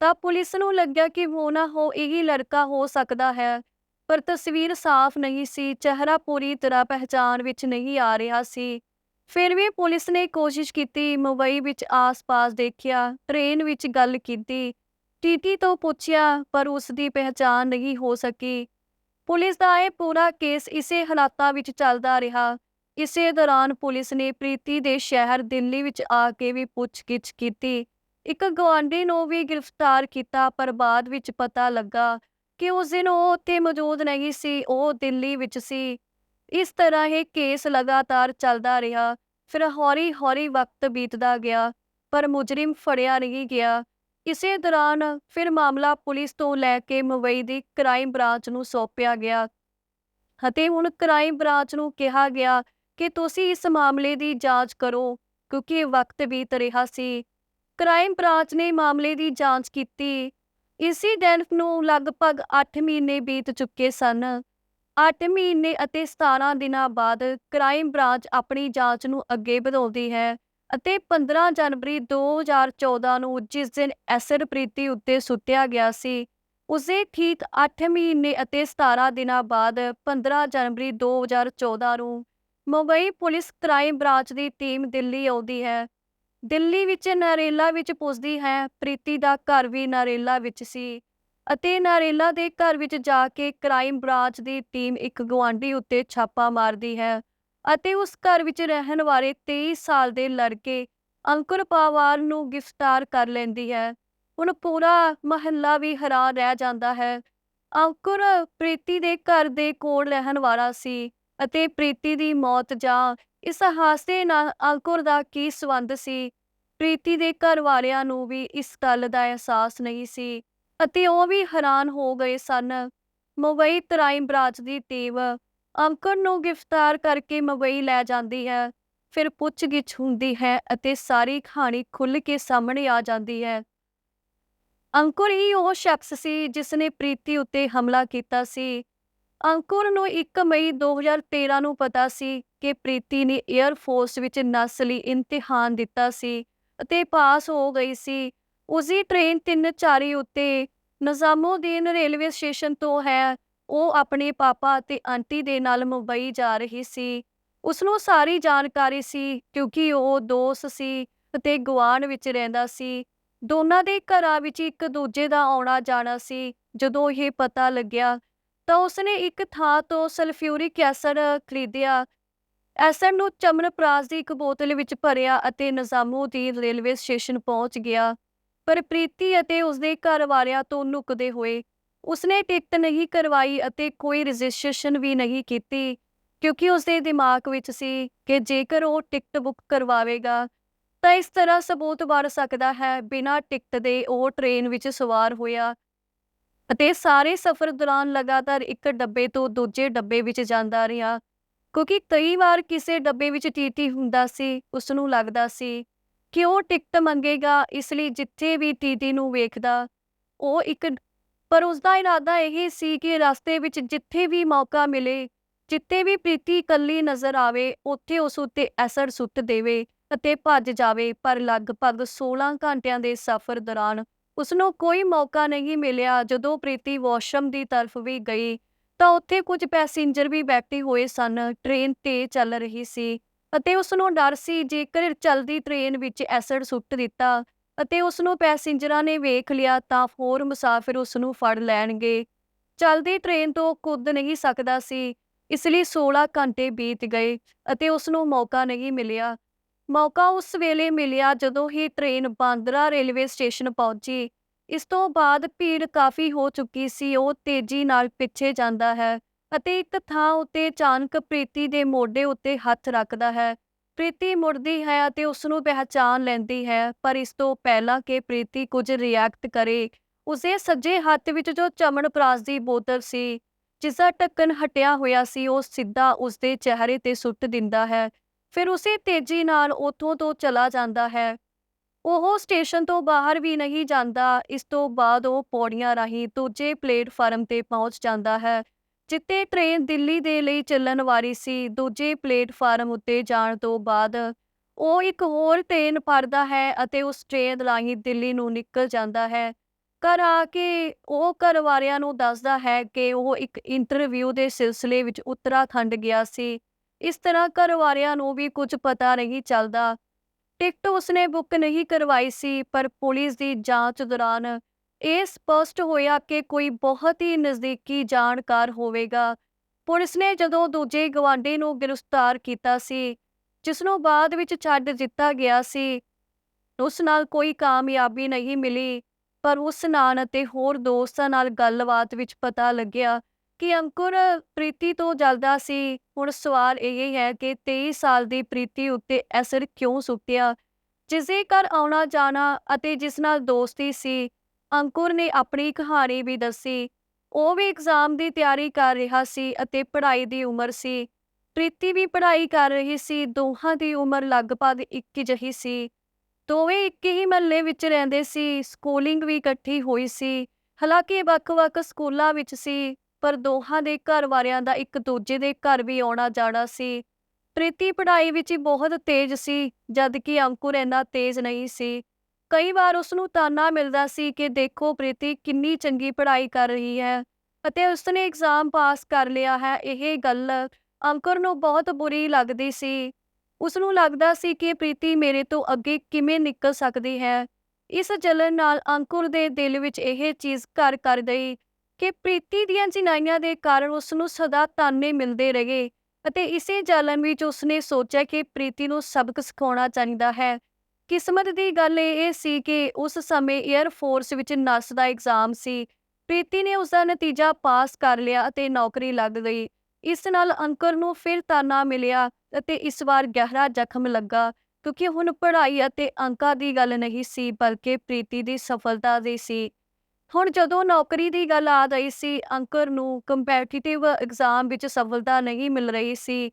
ਤਾਂ ਪੁਲਿਸ ਨੂੰ ਲੱਗਿਆ ਕਿ ਹੋ ਨਾ ਹੋ ਇਹੀ ਲੜਕਾ ਹੋ ਸਕਦਾ ਹੈ। ਪਰ ਤਸਵੀਰ ਸਾਫ਼ ਨਹੀਂ ਸੀ, ਚਿਹਰਾ ਪੂਰੀ ਤਰ੍ਹਾਂ ਪਹਿਚਾਣ ਵਿੱਚ ਨਹੀਂ ਆ ਰਿਹਾ ਸੀ। ਫਿਰ ਵੀ ਪੁਲਿਸ ਨੇ ਕੋਸ਼ਿਸ਼ ਕੀਤੀ, ਮੁੰਬਈ ਵਿੱਚ ਆਸ-ਪਾਸ ਦੇਖਿਆ, ਟ੍ਰੇਨ ਵਿੱਚ ਗੱਲ ਕੀਤੀ। ਟੀਟੀ ਤੋਂ ਪੁੱਛਿਆ, ਪਰ ਉਸ ਦੀ ਪਹਿਚਾਣ ਨਹੀਂ ਹੋ ਸਕੀ। ਪੁਲਿਸ ਦਾ ਇਹ ਪੂਰਾ ਕੇਸ ਇਸੇ ਹਾਲਾਤਾਂ ਵਿੱਚ ਚੱਲਦਾ ਰਿਹਾ। ਇਸੇ ਦੌਰਾਨ ਪੁਲਿਸ ਨੇ ਪ੍ਰੀਤੀ ਦੇ ਸ਼ਹਿਰ ਦਿੱਲੀ ਵਿੱਚ ਆ ਕੇ ਵੀ ਪੁੱਛਗਿੱਛ ਕੀਤੀ। ਇੱਕ ਗੁਆਂਢੀ ਨੂੰ ਵੀ ਗ੍ਰਿਫਤਾਰ ਕੀਤਾ, ਪਰ ਬਾਅਦ ਵਿੱਚ ਪਤਾ ਲੱਗਾ ਕਿ ਉਸ ਦਿਨ ਉਹ ਉੱਥੇ ਮੌਜੂਦ ਨਹੀਂ ਸੀ, ਉਹ ਦਿੱਲੀ ਵਿੱਚ ਸੀ। ਇਸ ਤਰ੍ਹਾਂ ਇਹ ਕੇਸ ਲਗਾਤਾਰ ਚੱਲਦਾ ਰਿਹਾ, ਫਿਰ ਹੌਲੀ-ਹੌਲੀ ਵਕਤ ਬੀਤਦਾ ਗਿਆ, ਪਰ ਮੁਜਰਿਮ ਫੜਿਆ ਨਹੀਂ ਗਿਆ। ਇਸੇ ਦੌਰਾਨ ਫਿਰ ਮਾਮਲਾ ਪੁਲਿਸ ਤੋਂ ਲੈ ਕੇ ਮੁੰਬਈ ਦੀ ਕ੍ਰਾਈਮ ਬ੍ਰਾਂਚ ਨੂੰ ਸੌਂਪਿਆ ਗਿਆ ਅਤੇ ਹੁਣ ਕ੍ਰਾਈਮ ਬ੍ਰਾਂਚ ਨੂੰ ਕਿਹਾ ਗਿਆ ਕਿ ਤੁਸੀਂ ਇਸ ਮਾਮਲੇ ਦੀ ਜਾਂਚ ਕਰੋ, ਕਿਉਂਕਿ ਵਕਤ ਬੀਤ ਰਿਹਾ ਸੀ। ਕ੍ਰਾਈਮ ਬ੍ਰਾਂਚ ਨੇ ਮਾਮਲੇ ਦੀ ਜਾਂਚ ਕੀਤੀ। ਇਨਸੀਡੈਂਟ ਨੂੰ ਲਗਭਗ 8 ਮਹੀਨੇ ਬੀਤ ਚੁੱਕੇ ਸਨ। 8 ਮਹੀਨੇ ਅਤੇ 17 ਦਿਨਾਂ ਬਾਅਦ ਕ੍ਰਾਈਮ ਬ੍ਰਾਂਚ ਆਪਣੀ ਜਾਂਚ ਨੂੰ ਅੱਗੇ ਵਧਾਉਂਦੀ ਹੈ ਅਤੇ 15 ਜਨਵਰੀ 2014 ਨੂੰ ਜਿਸ ਦਿਨ ਐਸਰ ਪ੍ਰੀਤੀ ਉੱਤੇ ਸੁੱਤਿਆ ਗਿਆ ਸੀ, ਉਸੇ ਠੀਕ 8 ਮਹੀਨੇ ਅਤੇ 17 ਦਿਨਾਂ ਬਾਅਦ 15 ਜਨਵਰੀ 2014 ਨੂੰ ਮੁੰਬਈ ਪੁਲਿਸ ਕ੍ਰਾਈਮ ਬ੍ਰਾਂਚ ਦੀ ਟੀਮ ਦਿੱਲੀ ਆਉਂਦੀ ਹੈ ਦਿੱਲੀ ਵਿੱਚ ਨਰੇਲਾ ਵਿੱਚ ਪੁੱਜਦੀ ਹੈ। ਪ੍ਰੀਤੀ ਦਾ ਘਰ ਵੀ ਨਰੇਲਾ ਵਿੱਚ ਸੀ ਅਤੇ ਨਰੇਲਾ ਦੇ ਘਰ ਵਿੱਚ ਜਾ ਕੇ ਕ੍ਰਾਈਮ ਬ੍ਰਾਂਚ ਦੀ ਟੀਮ ਇੱਕ ਗੁਆਂਢੀ ਉੱਤੇ ਛਾਪਾ ਮਾਰਦੀ ਹੈ ਅਤੇ ਉਸ ਘਰ ਵਿੱਚ ਰਹਿਣ ਵਾਲੇ 23 ਸਾਲ ਦੇ ਲੜਕੇ ਅੰਕੁਰ ਪਾਵਾਰ ਨੂੰ ਗ੍ਰਿਫਤਾਰ ਕਰ ਲੈਂਦੀ ਹੈ। ਹੁਣ ਪੂਰਾ ਮਹੱਲਾ ਵੀ ਹੈਰਾਨ ਰਹਿ ਜਾਂਦਾ ਹੈ। ਅੰਕੁਰ, ਪ੍ਰੀਤੀ ਦੇ ਘਰ ਦੇ ਕੋਲ ਰਹਿਣ ਵਾਲਾ ਸੀ। ਅਤੇ ਪ੍ਰੀਤੀ ਦੀ ਮੌਤ ਜਾਂ ਇਸ ਹਾਦਸੇ ਨਾਲ ਅੰਕੁਰ ਦਾ ਕੀ ਸੰਬੰਧ ਸੀ? ਪ੍ਰੀਤੀ ਦੇ ਘਰ ਵਾਲਿਆਂ ਨੂੰ ਵੀ ਇਸ ਗੱਲ ਦਾ ਅਹਿਸਾਸ ਨਹੀਂ ਸੀ ਅਤੇ ਉਹ ਵੀ ਹੈਰਾਨ ਹੋ ਗਏ ਸਨ। ਮੁੰਬਈ ਕ੍ਰਾਈਮ ਬ੍ਰਾਂਚ ਦੀ ਟੀਮ ਅੰਕੁਰ ਨੂੰ ਗ੍ਰਿਫਤਾਰ ਕਰਕੇ ਮੁੰਬਈ ਲੈ ਜਾਂਦੀ ਹੈ, ਫਿਰ ਪੁੱਛਗਿੱਛ ਹੁੰਦੀ ਹੈ ਅਤੇ ਸਾਰੀ ਕਹਾਣੀ ਖੁੱਲ੍ਹ ਕੇ ਸਾਹਮਣੇ ਆ ਜਾਂਦੀ ਹੈ। ਅੰਕੁਰ ਹੀ ਉਹ ਸ਼ਖਸ ਸੀ ਜਿਸ ਨੇ ਪ੍ਰੀਤੀ ਉੱਤੇ ਹਮਲਾ ਕੀਤਾ ਸੀ। ਅੰਕੁਰ ਨੂੰ 1 ਮਈ 2013 ਨੂੰ ਪਤਾ ਸੀ ਕਿ ਪ੍ਰੀਤੀ ਨੇ 에ਅਰ ਫੋਰਸ ਵਿੱਚ ਨਸਲੀ ਇਮਤਿਹਾਨ ਦਿੱਤਾ ਸੀ ਅਤੇ ਪਾਸ ਹੋ ਗਈ ਸੀ। ਉਸਦੀ ਟ੍ਰੇਨ 340 ਉੱਤੇ ਨਿਜ਼ਾਮੂਦੀਨ ਰੇਲਵੇ ਸਟੇਸ਼ਨ ਤੋਂ ਹੈ। ਉਹ ਆਪਣੇ ਪਾਪਾ ਅਤੇ ਆਂਟੀ ਦੇ ਨਾਲ ਮੁੰਬਈ ਜਾ ਰਹੀ ਸੀ। ਉਸ ਨੂੰ ਸਾਰੀ ਜਾਣਕਾਰੀ ਸੀ ਕਿਉਂਕਿ ਉਹ ਦੋਸਤ ਸੀ ਅਤੇ ਗੁਆਂਢ ਵਿੱਚ ਰਹਿੰਦਾ ਸੀ। ਦੋਨਾਂ ਦੇ ਘਰਾਂ ਵਿੱਚ ਇੱਕ ਦੂਜੇ ਦਾ ਆਉਣਾ ਜਾਣਾ ਸੀ। ਜਦੋਂ ਇਹ ਪਤਾ ਲੱਗਿਆ ਤਾਂ ਉਸਨੇ ਇੱਕ ਥਾਂ ਤੋਂ ਸਲਫਿਊਰਿਕ ਐਸਿਡ ਖਰੀਦਿਆ। ਐਸਿਡ ਨੂੰ ਚਮਨਪ੍ਰਾਸ ਦੀ ਇੱਕ ਬੋਤਲ ਵਿੱਚ ਭਰਿਆ ਅਤੇ ਨਿਜ਼ਾਮੂਦੀਨ ਰੇਲਵੇ ਸਟੇਸ਼ਨ ਪਹੁੰਚ ਗਿਆ। ਪਰ ਪ੍ਰੀਤੀ ਅਤੇ ਉਸਦੇ ਘਰ ਵਾਲਿਆਂ ਤੋਂ ਲੁਕਦੇ ਹੋਏ ਉਸਨੇ ਟਿਕਟ ਨਹੀਂ ਕਰਵਾਈ ਅਤੇ ਕੋਈ ਰਜਿਸਟ੍ਰੇਸ਼ਨ ਵੀ ਨਹੀਂ ਕੀਤੀ, ਕਿਉਂਕਿ ਉਸਦੇ ਦਿਮਾਗ ਵਿੱਚ ਸੀ ਕਿ ਜੇਕਰ ਉਹ ਟਿਕਟ ਬੁੱਕ ਕਰਵਾਵੇਗਾ, ਤਾਂ ਇਸ ਤਰ੍ਹਾਂ ਸਬੂਤ ਬਣ ਸਕਦਾ ਹੈ ਬਿਨਾਂ ਟਿਕਟ ਦੇ ਉਹ ਟ੍ਰੇਨ ਵਿੱਚ ਸਵਾਰ ਹੋਇਆ। ਅਤੇ ਸਾਰੇ ਸਫ਼ਰ ਦੌਰਾਨ ਲਗਾਤਾਰ ਇੱਕ ਡੱਬੇ ਤੋਂ ਦੂਜੇ ਡੱਬੇ ਵਿੱਚ ਜਾਂਦਾ ਰਿਹਾ। ਕਿਉਂਕਿ ਕਈ ਵਾਰ ਕਿਸੇ ਡੱਬੇ ਵਿੱਚ ਟੀਟੀ ਹੁੰਦਾ ਸੀ ਉਸ ਨੂੰ ਲੱਗਦਾ ਸੀ ਕਿ ਉਹ ਟਿਕਟ ਮੰਗੇਗਾ? ਇਸ ਲਈ ਜਿੱਥੇ ਵੀ ਟੀਟੀ ਨੂੰ ਵੇਖਦਾ। ਉਹ ਇੱਕ ਪਰ ਉਸ ਦਾ ਇਰਾਦਾ ਇਹ ਸੀ ਕਿ ਰਸਤੇ ਵਿੱਚ ਜਿੱਥੇ ਵੀ ਮੌਕਾ ਮਿਲੇ, ਜਿੱਥੇ ਵੀ ਪ੍ਰੀਤੀ ਇਕੱਲੀ ਨਜ਼ਰ ਆਵੇ, ਉੱਥੇ ਉਸ ਉੱਤੇ ਐਸਿਡ ਸੁੱਟ ਦੇਵੇ ਅਤੇ ਭੱਜ ਜਾਵੇ। ਪਰ ਲਗਭਗ 16 ਘੰਟਿਆਂ ਦੇ ਸਫ਼ਰ ਦੌਰਾਨ ਉਸ ਨੂੰ ਕੋਈ ਮੌਕਾ ਨਹੀਂ ਮਿਲਿਆ। ਜਦੋਂ ਪ੍ਰੀਤੀ ਵਾਸ਼ਰੂਮ ਦੀ ਤਰਫ ਵੀ ਗਈ, ਤਾਂ ਉੱਥੇ ਕੁਝ ਪੈਸੇਂਜਰ ਵੀ ਬੈਠੇ ਹੋਏ ਸਨ। ਟ੍ਰੇਨ ਤੇ ਚੱਲ ਰਹੀ ਸੀ ਅਤੇ ਉਸ ਨੂੰ ਡਰ ਸੀ ਜੇਕਰ ਚੱਲਦੀ ਟ੍ਰੇਨ ਵਿੱਚ ਐਸਿਡ ਸੁੱਟ ਦਿੱਤਾ ਅਤੇ ਉਸ ਨੂੰ ਪੈਸੇਂਜਰਾਂ ਨੇ ਵੇਖ ਲਿਆ ਤਾਂ ਹੋਰ ਮੁਸਾਫਿਰ ਉਸ ਨੂੰ ਫੜ ਲੈਣਗੇ। ਚੱਲਦੀ ਟ੍ਰੇਨ ਤੋਂ ਕੁੱਦ ਨਹੀਂ ਸਕਦਾ ਸੀ, ਇਸ ਲਈ 16 ਘੰਟੇ ਬੀਤ ਗਏ ਅਤੇ ਉਸ ਨੂੰ ਮੌਕਾ ਨਹੀਂ ਮਿਲਿਆ। ਮੌਕਾ ਉਸ ਵੇਲੇ ਮਿਲਿਆ ਜਦੋਂ ਹੀ ਟ੍ਰੇਨ ਬਾਂਦਰਾ ਰੇਲਵੇ ਸਟੇਸ਼ਨ ਪਹੁੰਚੀ। ਇਸ ਤੋਂ ਬਾਅਦ ਭੀੜ ਕਾਫੀ ਹੋ ਚੁੱਕੀ ਸੀ, ਉਹ ਤੇਜ਼ੀ ਨਾਲ ਪਿੱਛੇ ਜਾਂਦਾ ਹੈ ਅਤੇ ਇੱਕ ਥਾਂ ਉੱਤੇ ਅਚਾਨਕ ਪ੍ਰੀਤੀ ਦੇ ਮੋਢੇ ਉੱਤੇ ਹੱਥ ਰੱਖਦਾ ਹੈ। ਪ੍ਰੀਤੀ ਮੁੜਦੀ ਹੈ ਅਤੇ ਉਸ ਨੂੰ ਪਹਿਚਾਨ ਲੈਂਦੀ ਹੈ, ਪਰ ਇਸ ਤੋਂ ਪਹਿਲਾਂ ਕਿ ਪ੍ਰੀਤੀ ਕੁਝ ਰਿਐਕਟ ਕਰੇ ਉਸਦੇ ਸੱਜੇ ਹੱਥ ਵਿੱਚ ਜੋ ਚਮਨਪ੍ਰਾਸ ਦੀ ਬੋਤਲ ਸੀ ਜਿਸ ਦਾ ਢੱਕਣ ਹਟਿਆ ਹੋਇਆ ਸੀ, ਉਹ ਸਿੱਧਾ ਉਸਦੇ ਚਿਹਰੇ ਤੇ ਸੁੱਟ ਦਿੰਦਾ ਹੈ। ਫਿਰ ਉਸੇ ਤੇਜ਼ੀ ਨਾਲ ਉੱਥੋਂ ਤੋਂ ਚਲਾ ਜਾਂਦਾ ਹੈ। ਉਹ ਸਟੇਸ਼ਨ ਤੋਂ ਬਾਹਰ ਵੀ ਨਹੀਂ ਜਾਂਦਾ, ਇਸ ਤੋਂ ਬਾਅਦ ਉਹ ਪੌੜੀਆਂ ਰਾਹੀਂ ਦੂਜੇ ਪਲੇਟਫਾਰਮ ਤੇ ਪਹੁੰਚ ਜਾਂਦਾ ਹੈ, ਜਿੱਥੇ ਟ੍ਰੇਨ ਦਿੱਲੀ ਦੇ ਲਈ ਚੱਲਣ ਵਾਲੀ ਸੀ। ਦੂਜੇ ਪਲੇਟਫਾਰਮ ਉੱਤੇ ਜਾਣ ਤੋਂ ਬਾਅਦ ਉਹ ਇੱਕ ਹੋਰ ਟ੍ਰੇਨ ਫੜਦਾ ਹੈ ਅਤੇ ਉਸ ਟ੍ਰੇਨ ਰਾਹੀਂ ਦਿੱਲੀ ਨੂੰ ਨਿਕਲ ਜਾਂਦਾ ਹੈ। ਘਰ ਆ ਕੇ ਉਹ ਘਰ ਵਾਲਿਆਂ ਨੂੰ ਦੱਸਦਾ ਹੈ ਕਿ ਉਹ ਇੱਕ ਇੰਟਰਵਿਊ ਦੇ ਸਿਲਸਿਲੇ ਵਿੱਚ ਉੱਤਰਾਖੰਡ ਗਿਆ ਸੀ। ਇਸ ਤਰ੍ਹਾਂ ਘਰ ਵਾਲਿਆਂ ਨੂੰ ਵੀ ਕੁਝ ਪਤਾ ਨਹੀਂ ਚੱਲਦਾ। ਟਿਕਟ ਉਸਨੇ ਬੁੱਕ ਨਹੀਂ ਕਰਵਾਈ ਸੀ, ਪਰ ਪੁਲਿਸ ਦੀ ਜਾਂਚ ਦੌਰਾਨ ਇਹ ਸਪਸ਼ਟ ਹੋਇਆ ਕਿ ਕੋਈ ਬਹੁਤ ਹੀ ਨਜ਼ਦੀਕੀ ਜਾਣਕਾਰ ਹੋਵੇਗਾ। ਪੁਲਿਸ ਨੇ ਜਦੋਂ ਦੂਜੇ ਗਵਾਂਢੀ ਨੂੰ ਗ੍ਰਿਫਤਾਰ ਕੀਤਾ ਸੀ ਜਿਸ ਨੂੰ ਬਾਅਦ ਵਿੱਚ ਛੱਡ ਦਿੱਤਾ ਗਿਆ ਸੀ, ਉਸ ਨਾਲ ਕੋਈ ਕਾਮਯਾਬੀ ਨਹੀਂ ਮਿਲੀ, ਪਰ ਉਸ ਨਾਨ ਅਤੇ ਹੋਰ ਦੋਸਤਾਂ ਨਾਲ ਗੱਲਬਾਤ ਵਿੱਚ ਪਤਾ ਲੱਗਿਆ ਕਿ ਅੰਕੁਰ ਪ੍ਰੀਤੀ ਤੋਂ ਜਲਦਾ ਸੀ? ਹੁਣ ਸਵਾਲ ਇਹ ਹੈ ਕਿ 23 ਸਾਲ ਦੀ ਪ੍ਰੀਤੀ ਉੱਤੇ ਅਸਰ ਕਿਉਂ ਸੁੱਟਿਆ? ਜਿਸ ਦੇ ਘਰ ਆਉਣਾ ਜਾਣਾ ਅਤੇ ਜਿਸ ਨਾਲ ਦੋਸਤੀ ਸੀ, ਅੰਕੁਰ ਨੇ ਆਪਣੀ ਕਹਾਣੀ ਵੀ ਦੱਸੀ। ਉਹ ਵੀ ਐਗਜ਼ਾਮ ਦੀ ਤਿਆਰੀ ਕਰ ਰਿਹਾ ਸੀ ਅਤੇ ਪੜ੍ਹਾਈ ਦੀ ਉਮਰ ਸੀ। ਪ੍ਰੀਤੀ ਵੀ ਪੜ੍ਹਾਈ ਕਰ ਰਹੀ ਸੀ, ਦੋਹਾਂ ਦੀ ਉਮਰ ਲਗਭਗ ਇੱਕ ਜਿਹੀ ਸੀ। ਦੋਵੇਂ ਇੱਕ ਹੀ ਮਹੱਲੇ ਵਿੱਚ ਰਹਿੰਦੇ ਸੀ ਸਕੂਲਿੰਗ ਵੀ ਇਕੱਠੀ ਹੋਈ ਸੀ। ਹਾਲਾਂਕਿ ਵੱਖ-ਵੱਖ ਸਕੂਲਾਂ ਵਿੱਚ ਸੀ। ਪਰ ਦੋਹਾਂ ਦੇ ਘਰ ਵਾਲਿਆਂ ਦਾ ਇੱਕ ਦੂਜੇ ਦੇ ਘਰ ਵੀ ਆਉਣਾ ਜਾਣਾ ਸੀ। ਪ੍ਰੀਤੀ ਪੜ੍ਹਾਈ ਵਿੱਚ ਬਹੁਤ ਤੇਜ਼ ਸੀ ਜਦ ਕਿ ਅੰਕੁਰ ਇੰਨਾ ਤੇਜ਼ ਨਹੀਂ ਸੀ। ਕਈ ਵਾਰ ਉਸ ਨੂੰ ਤਾਨਾ ਮਿਲਦਾ ਸੀ ਕਿ ਦੇਖੋ ਪ੍ਰੀਤੀ ਕਿੰਨੀ ਚੰਗੀ ਪੜ੍ਹਾਈ ਕਰ ਰਹੀ ਹੈ ਅਤੇ ਉਸਨੇ ਐਗਜ਼ਾਮ ਪਾਸ ਕਰ ਲਿਆ ਹੈ। ਇਹ ਗੱਲ ਅੰਕੁਰ ਨੂੰ ਬਹੁਤ ਬੁਰੀ ਲੱਗਦੀ ਸੀ। ਉਸ ਨੂੰ ਲੱਗਦਾ ਸੀ ਕਿ ਪ੍ਰੀਤੀ ਮੇਰੇ ਤੋਂ ਅੱਗੇ ਕਿਵੇਂ ਨਿਕਲ ਸਕਦੀ ਹੈ। ਇਸ ਜਲਨ ਨਾਲ ਅੰਕੁਰ ਦੇ ਦਿਲ ਵਿੱਚ ਇਹ ਚੀਜ਼ ਘਰ ਕਰ ਗਈ ਕਿ ਪ੍ਰੀਤੀ ਦੀਆਂ ਚਿਨਾਈਆਂ ਦੇ ਕਾਰਨ ਉਸ ਨੂੰ ਸਦਾ ਤਾਨੇ ਮਿਲਦੇ ਰਹੇ ਅਤੇ ਇਸੇ ਜਲਨ ਵਿੱਚ ਉਸਨੇ ਸੋਚਿਆ ਕਿ ਪ੍ਰੀਤੀ ਨੂੰ ਸਬਕ ਸਿਖਾਉਣਾ ਚਾਹੀਦਾ ਹੈ। ਕਿਸਮਤ ਦੀ ਗੱਲ ਇਹ ਸੀ ਕਿ ਉਸ ਸਮੇਂ 에ਅਰ ਫੋਰਸ ਵਿੱਚ ਨਰਸ ਦਾ ਐਗਜ਼ਾਮ ਸੀ। ਪ੍ਰੀਤੀ ਨੇ ਉਸ ਦਾ ਨਤੀਜਾ ਪਾਸ ਕਰ ਲਿਆ ਅਤੇ ਨੌਕਰੀ ਲੱਗ ਗਈ। ਇਸ ਨਾਲ ਅੰਕਰ ਨੂੰ ਫਿਰ ਤਾਨਾ ਮਿਲਿਆ ਅਤੇ ਇਸ ਵਾਰ ਗਹਿਰਾ ਜ਼ਖਮ ਲੱਗਾ ਕਿਉਂਕਿ ਹੁਣ ਪੜ੍ਹਾਈ ਅਤੇ ਅੰਕਾਂ ਦੀ ਗੱਲ ਨਹੀਂ ਸੀ, ਬਲਕਿ ਪ੍ਰੀਤੀ ਦੀ ਸਫਲਤਾ ਦੀ ਸੀ। ਹੁਣ ਜਦੋਂ ਨੌਕਰੀ ਦੀ ਗੱਲ ਆ ਰਹੀ ਸੀ ਅੰਕਰ ਨੂੰ ਕੰਪੈਟੀਟਿਵ ਐਗਜ਼ਾਮ ਵਿੱਚ ਸਫਲਤਾ ਨਹੀਂ ਮਿਲ ਰਹੀ ਸੀ,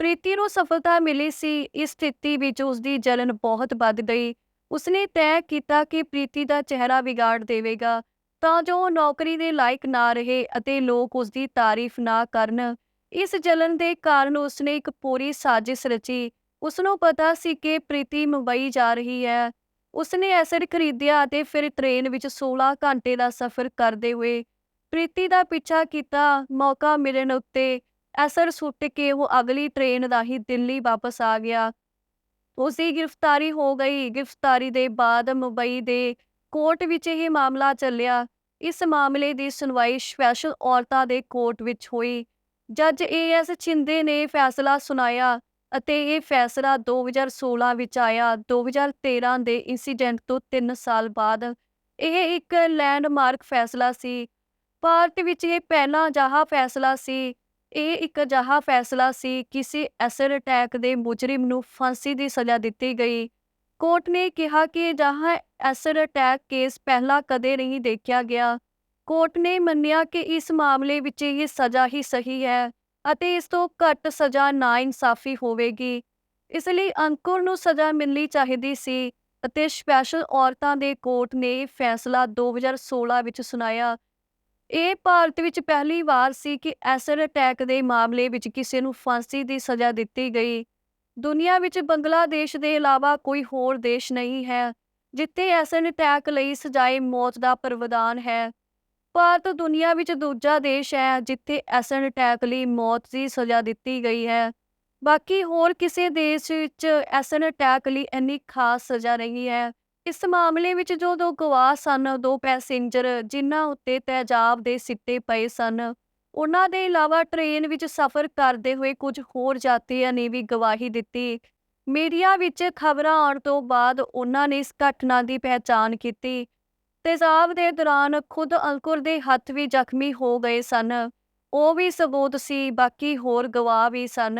ਪ੍ਰੀਤੀ ਨੂੰ ਸਫਲਤਾ ਮਿਲੀ ਸੀ, ਇਸ ਸਥਿਤੀ ਵਿੱਚ ਉਸ ਦੀ ਜਲਨ ਬਹੁਤ ਵੱਧ ਗਈ। ਉਸਨੇ ਤੈਅ ਕੀਤਾ ਕਿ ਪ੍ਰੀਤੀ ਦਾ ਚਿਹਰਾ ਵਿਗਾੜ ਦੇਵੇਗਾ, ਤਾਂ ਜੋ ਉਹ ਨੌਕਰੀ ਦੇ ਲਾਇਕ ਨਾ ਰਹੇ ਅਤੇ ਲੋਕ ਉਸ ਦੀ ਤਾਰੀਫ ਨਾ ਕਰਨ। ਇਸ ਜਲਨ ਦੇ ਕਾਰਨ ਉਸਨੇ ਇੱਕ ਪੂਰੀ ਸਾਜ਼ਿਸ਼ ਰਚੀ। ਉਸ ਨੂੰ ਪਤਾ ਸੀ ਕਿ ਪ੍ਰੀਤੀ ਮੁੰਬਈ ਜਾ ਰਹੀ ਹੈ। ਉਸਨੇ ਐਸਿਡ ਖਰੀਦਿਆ ਅਤੇ ਫਿਰ ਟ੍ਰੇਨ ਵਿੱਚ 16 ਘੰਟੇ ਦਾ ਸਫ਼ਰ ਕਰਦੇ ਹੋਏ ਪ੍ਰੀਤੀ ਦਾ ਪਿੱਛਾ ਕੀਤਾ। ਮੌਕਾ ਮਿਲਣ ਉੱਤੇ ਐਸਰ ਸੁੱਟ ਕੇ ਉਹ ਅਗਲੀ ਟ੍ਰੇਨ ਰਾਹੀਂ ਦਿੱਲੀ ਵਾਪਸ ਆ ਗਿਆ। ਉਸ ਦੀ ਗ੍ਰਿਫਤਾਰੀ ਹੋ ਗਈ। ਗ੍ਰਿਫਤਾਰੀ ਦੇ ਬਾਅਦ ਮੁੰਬਈ ਦੇ ਕੋਰਟ ਵਿੱਚ ਇਹ ਮਾਮਲਾ ਚੱਲਿਆ। ਇਸ ਮਾਮਲੇ ਦੀ ਸੁਣਵਾਈ ਸਪੈਸ਼ਲ ਔਰਤਾਂ ਦੇ ਕੋਰਟ ਵਿੱਚ ਹੋਈ। ਜੱਜ ਏ.ਐਸ. ਛਿੰਦੇ ਨੇ ਫੈਸਲਾ ਸੁਣਾਇਆ। ਅਤੇ ਇਹ ਫੈਸਲਾ 2016 ਵਿੱਚ ਆਇਆ। 2013 ਦੇ ਇਨਸੀਡੈਂਟ ਤੋਂ 3 ਸਾਲ ਬਾਅਦ ਇਹ ਇੱਕ ਲੈਂਡਮਾਰਕ ਫੈਸਲਾ ਸੀ। ਭਾਰਤ ਵਿੱਚ ਇਹ ਪਹਿਲਾ ਅਜਿਹਾ ਫੈਸਲਾ ਸੀ। ਇਹ ਇੱਕ ਅਜਿਹਾ ਫੈਸਲਾ ਸੀ, ਕਿਸੇ ਐਸਿਡ ਅਟੈਕ ਦੇ ਮੁਜਰਮ ਨੂੰ ਫਾਂਸੀ ਦੀ ਸਜ਼ਾ ਦਿੱਤੀ ਗਈ। ਕੋਰਟ ਨੇ ਕਿਹਾ ਕਿ ਅਜਿਹਾ ਐਸਿਡ ਅਟੈਕ ਕੇਸ ਪਹਿਲਾਂ ਕਦੇ ਨਹੀਂ ਦੇਖਿਆ ਗਿਆ। ਕੋਰਟ ਨੇ ਮੰਨਿਆ ਕਿ ਇਸ ਮਾਮਲੇ ਵਿੱਚ ਇਹ ਸਜ਼ਾ ਹੀ ਸਹੀ ਹੈ। ਅਤੇ ਇਸ ਤੋਂ ਘੱਟ ਸਜ਼ਾ ਨਾ ਇਨਸਾਫੀ ਹੋਵੇਗੀ। ਇਸ ਲਈ ਅੰਕੁਰ ਨੂੰ ਸਜ਼ਾ ਮਿਲਣੀ ਚਾਹੀਦੀ ਸੀ ਅਤੇ ਸਪੈਸ਼ਲ ਔਰਤਾਂ ਦੇ ਕੋਰਟ ਨੇ ਇਹ ਫੈਸਲਾ 2016 ਵਿੱਚ ਸੁਣਾਇਆ। ਇਹ ਭਾਰਤ ਵਿੱਚ ਪਹਿਲੀ ਵਾਰ ਸੀ ਕਿ ਐਸਿਡ ਅਟੈਕ ਦੇ ਮਾਮਲੇ ਵਿੱਚ ਕਿਸੇ ਨੂੰ ਫਾਂਸੀ ਦੀ ਸਜ਼ਾ ਦਿੱਤੀ ਗਈ। ਦੁਨੀਆ ਵਿੱਚ ਬੰਗਲਾਦੇਸ਼ ਦੇ ਇਲਾਵਾ ਕੋਈ ਹੋਰ ਦੇਸ਼ ਨਹੀਂ ਹੈ, ਜਿੱਥੇ ਐਸਿਡ ਅਟੈਕ ਲਈ ਸਜ਼ਾਏ ਮੌਤ ਦਾ ਪ੍ਰਵਿਧਾਨ ਹੈ। ਭਾਰਤ ਦੁਨੀਆ ਵਿੱਚ ਦੂਜਾ ਦੇਸ਼ ਹੈ, ਜਿੱਥੇ ਐਸਿਡ ਅਟੈਕ ਲਈ ਮੌਤ ਦੀ ਸਜ਼ਾ ਦਿੱਤੀ ਗਈ ਹੈ। ਬਾਕੀ ਹੋਰ ਕਿਸੇ ਦੇਸ਼ ਵਿੱਚ ਐਸਿਡ ਅਟੈਕ ਲਈ ਇੰਨੀ ਖਾਸ ਸਜ਼ਾ ਨਹੀਂ ਹੈ। ਇਸ ਮਾਮਲੇ ਵਿੱਚ ਜੋ ਦੋ ਗਵਾਹ ਸਨ, ਦੋ ਪੈਸੇਂਜਰ ਜਿਨ੍ਹਾਂ ਉੱਤੇ ਤੇਜ਼ਾਬ ਦੇ ਸਿੱਟੇ ਪਏ ਸਨ, ਉਹਨਾਂ ਦੇ ਇਲਾਵਾ ਟ੍ਰੇਨ ਵਿੱਚ ਸਫ਼ਰ ਕਰਦੇ ਹੋਏ ਕੁਝ ਹੋਰ ਯਾਤਰੀਆਂ ਨੇ ਵੀ ਗਵਾਹੀ ਦਿੱਤੀ। ਮੀਡੀਆ ਵਿੱਚ ਖਬਰਾਂ ਆਉਣ ਤੋਂ ਬਾਅਦ ਉਹਨਾਂ ਨੇ ਇਸ ਘਟਨਾ ਦੀ ਪਹਿਚਾਣ ਕੀਤੀ। ਤੇਜ਼ਾਬ ਦੇ ਦੌਰਾਨ ਖੁਦ ਅੰਕੁਰ ਦੇ ਹੱਥ ਵੀ ਜ਼ਖਮੀ ਹੋ ਗਏ ਸਨ। ਉਹ ਵੀ ਸਬੂਤ ਸੀ, ਬਾਕੀ ਹੋਰ ਗਵਾਹ ਵੀ ਸਨ।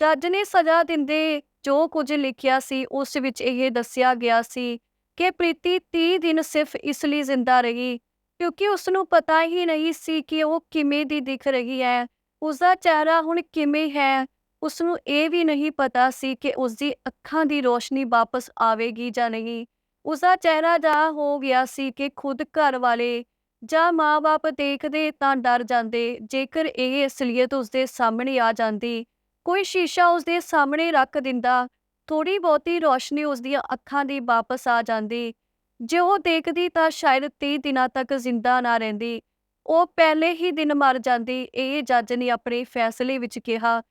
ਜੱਜ ਨੇ ਸਜ਼ਾ ਦਿੰਦੇ ਜੋ ਕੁਝ ਲਿਖਿਆ ਸੀ, ਉਸ ਵਿੱਚ ਇਹ ਦੱਸਿਆ ਗਿਆ ਸੀ ਕਿ ਪ੍ਰੀਤੀ 30 ਦਿਨ ਸਿਰਫ ਇਸ ਲਈ ਜ਼ਿੰਦਾ ਰਹੀ, ਕਿਉਂਕਿ ਉਸ ਨੂੰ ਪਤਾ ਹੀ ਨਹੀਂ ਸੀ ਕਿ ਉਹ ਕਿਵੇਂ ਦੀ ਦਿਖ ਰਹੀ ਹੈ। ਉਸ ਦਾ ਚਿਹਰਾ ਹੁਣ ਕਿਵੇਂ ਹੈ ਉਸ ਨੂੰ ਇਹ ਵੀ ਨਹੀਂ ਪਤਾ ਸੀ ਕਿ ਉਸ ਦੀ ਅੱਖਾਂ ਦੀ ਰੋਸ਼ਨੀ ਵਾਪਸ ਆਵੇਗੀ ਜਾਂ ਨਹੀਂ। ਉਸ ਦਾ ਚਿਹਰਾ ਜਾ ਹੋ ਗਿਆ ਸੀ ਕਿ ਖੁਦ ਘਰ ਵਾਲੇ ਜਾਂ ਮਾਂ-ਬਾਪ ਦੇਖਦੇ ਤਾਂ ਡਰ ਜਾਂਦੇ, ਜੇਕਰ ਇਹ ਅਸਲੀਅਤ ਉਸ ਦੇ ਸਾਹਮਣੇ ਆ ਜਾਂਦੀ। ਕੋਈ ਸ਼ੀਸ਼ਾ ਉਸ ਦੇ ਸਾਹਮਣੇ ਰੱਖ ਦਿੰਦਾ ਥੋੜੀ ਬਹੁਤੀ ਰੋਸ਼ਨੀ ਉਸ ਦੀਆਂ ਅੱਖਾਂ ਦੀ ਵਾਪਸ ਆ ਜਾਂਦੀ। ਜੇ ਉਹ ਦੇਖਦੀ ਤਾਂ ਸ਼ਾਇਦ 30 ਦਿਨਾਂ ਤੱਕ ਜ਼ਿੰਦਾ ਨਾ ਰਹਿੰਦੀ। ਉਹ ਪਹਿਲੇ ਹੀ ਦਿਨ ਮਰ ਜਾਂਦੀ, ਇਹ ਜੱਜ ਨੇ ਆਪਣੇ ਫੈਸਲੇ ਵਿੱਚ ਕਿਹਾ।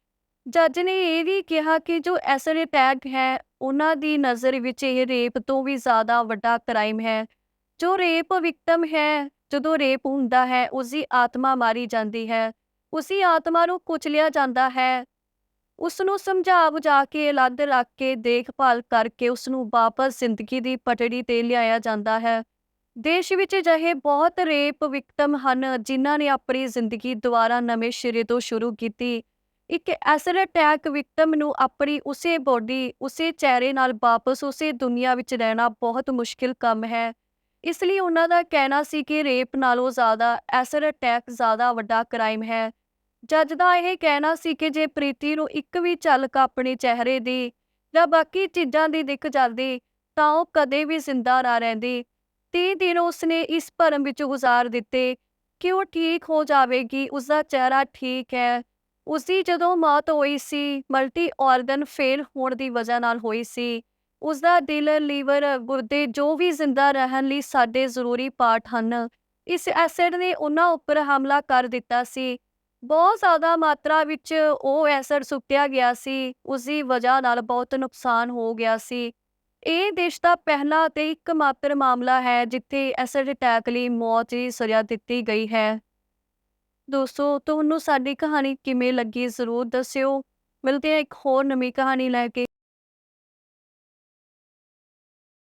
ਜੱਜ ਨੇ ਇਹ ਵੀ ਕਿਹਾ ਕਿ ਜੋ ਐਸਿਡ ਅਟੈਕ ਹੈ, ਉਹਨਾਂ ਦੀ ਨਜ਼ਰ ਵਿੱਚ ਇਹ ਰੇਪ ਤੋਂ ਵੀ ਜ਼ਿਆਦਾ ਵੱਡਾ ਕ੍ਰਾਈਮ ਹੈ। ਜੋ ਰੇਪ ਵਿਕਟਮ ਹੈ, ਜਦੋਂ ਰੇਪ ਹੁੰਦਾ ਹੈ ਉਸ ਦੀ ਆਤਮਾ ਮਾਰੀ ਜਾਂਦੀ ਹੈ। ਉਸੀ ਆਤਮਾ ਨੂੰ ਕੁਚਲਿਆ ਜਾਂਦਾ ਹੈ। ਉਸ ਨੂੰ ਸਮਝਾ ਬੁਝਾ ਕੇ ਅਲੱਗ ਰੱਖ ਕੇ ਦੇਖਭਾਲ ਕਰਕੇ ਉਸ ਨੂੰ ਵਾਪਸ ਜ਼ਿੰਦਗੀ ਦੀ ਪਟੜੀ ਤੇ ਲਿਆਇਆ ਜਾਂਦਾ ਹੈ। ਦੇਸ਼ ਵਿੱਚ ਅਜਿਹੇ ਬਹੁਤ ਰੇਪ ਵਿਕਟਮ ਹਨ, ਜਿਨ੍ਹਾਂ ਨੇ ਆਪਣੀ ਜ਼ਿੰਦਗੀ ਦੁਬਾਰਾ ਨਵੇਂ ਸਿਰੇ ਤੋਂ ਸ਼ੁਰੂ ਕੀਤੀ। ਇੱਕ ਐਸਿਡ ਅਟੈਕ ਵਿਕਟਮ ਨੂੰ ਆਪਣੀ ਉਸੇ ਬੋਡੀ ਉਸੇ ਚਿਹਰੇ ਨਾਲ ਵਾਪਸ, ਉਸੇ ਦੁਨੀਆ ਵਿੱਚ ਰਹਿਣਾ ਬਹੁਤ ਮੁਸ਼ਕਿਲ ਕੰਮ ਹੈ। ਇਸ ਲਈ ਉਹਨਾਂ ਦਾ ਕਹਿਣਾ ਸੀ ਕਿ ਰੇਪ ਨਾਲੋਂ ਜ਼ਿਆਦਾ ਐਸਰ ਅਟੈਕ ਜ਼ਿਆਦਾ ਵੱਡਾ ਕ੍ਰਾਈਮ ਹੈ। ਜੱਜ ਦਾ ਇਹ ਕਹਿਣਾ ਸੀ ਕਿ ਜੇ ਪ੍ਰੀਤੀ ਨੂੰ ਇੱਕ ਵੀ ਝਲਕ ਆਪਣੇ ਚਿਹਰੇ ਦੀ ਜਾਂ ਬਾਕੀ ਚੀਜ਼ਾਂ ਦੀ ਦਿਖ ਜਾਂਦੀ, ਤਾਂ ਉਹ ਕਦੇ ਵੀ ਜ਼ਿੰਦਾ ਨਾ ਰਹਿੰਦੀ। 30 ਦਿਨ ਉਸਨੇ ਇਸ ਭਰਮ ਵਿੱਚ ਗੁਜ਼ਾਰ ਦਿੱਤੇ ਕਿ ਉਹ ਠੀਕ ਹੋ ਜਾਵੇਗੀ, ਉਸਦਾ ਚਿਹਰਾ ਠੀਕ ਹੈ। ਉਸਦੀ ਜਦੋਂ ਮੌਤ ਹੋਈ ਸੀ, ਮਲਟੀ ਆਰਗਨ ਫੇਲ ਹੋਣ ਦੀ ਵਜ੍ਹਾ ਨਾਲ ਹੋਈ ਸੀ। ਉਸਦਾ ਦਿਲ, ਲੀਵਰ, ਗੁਰਦੇ ਜੋ ਵੀ ਜ਼ਿੰਦਾ ਰਹਿਣ ਲਈ ਸਾਡੇ ਜ਼ਰੂਰੀ ਪਾਰਟ ਹਨ। ਇਸ ਐਸਿਡ ਨੇ ਉਹਨਾਂ ਉੱਪਰ ਹਮਲਾ ਕਰ ਦਿੱਤਾ ਸੀ। ਬਹੁਤ ਜ਼ਿਆਦਾ ਮਾਤਰਾ ਵਿੱਚ ਉਹ ਐਸਿਡ ਸੁੱਟਿਆ ਗਿਆ ਸੀ। ਉਸ ਦੀ ਵਜ੍ਹਾ ਨਾਲ ਬਹੁਤ ਨੁਕਸਾਨ ਹੋ ਗਿਆ ਸੀ। ਇਹ ਦੇਸ਼ ਦਾ ਪਹਿਲਾ ਤੇ ਇੱਕਮਾਤਰ ਮਾਮਲਾ ਹੈ, ਜਿੱਥੇ ਐਸਿਡ ਅਟੈਕ ਲਈ ਮੌਤ ਦੀ ਸਜ਼ਾ ਦਿੱਤੀ ਗਈ ਹੈ। ਦੋਸਤੋ, ਤੁਹਾਨੂੰ ਸਾਡੀ ਕਹਾਣੀ ਕਿਵੇਂ ਲੱਗੀ ਜ਼ਰੂਰ ਦੱਸਿਓ। ਮਿਲਦੇ ਹਾਂ ਇੱਕ ਹੋਰ ਨਵੀਂ ਕਹਾਣੀ ਲੈ ਕੇ।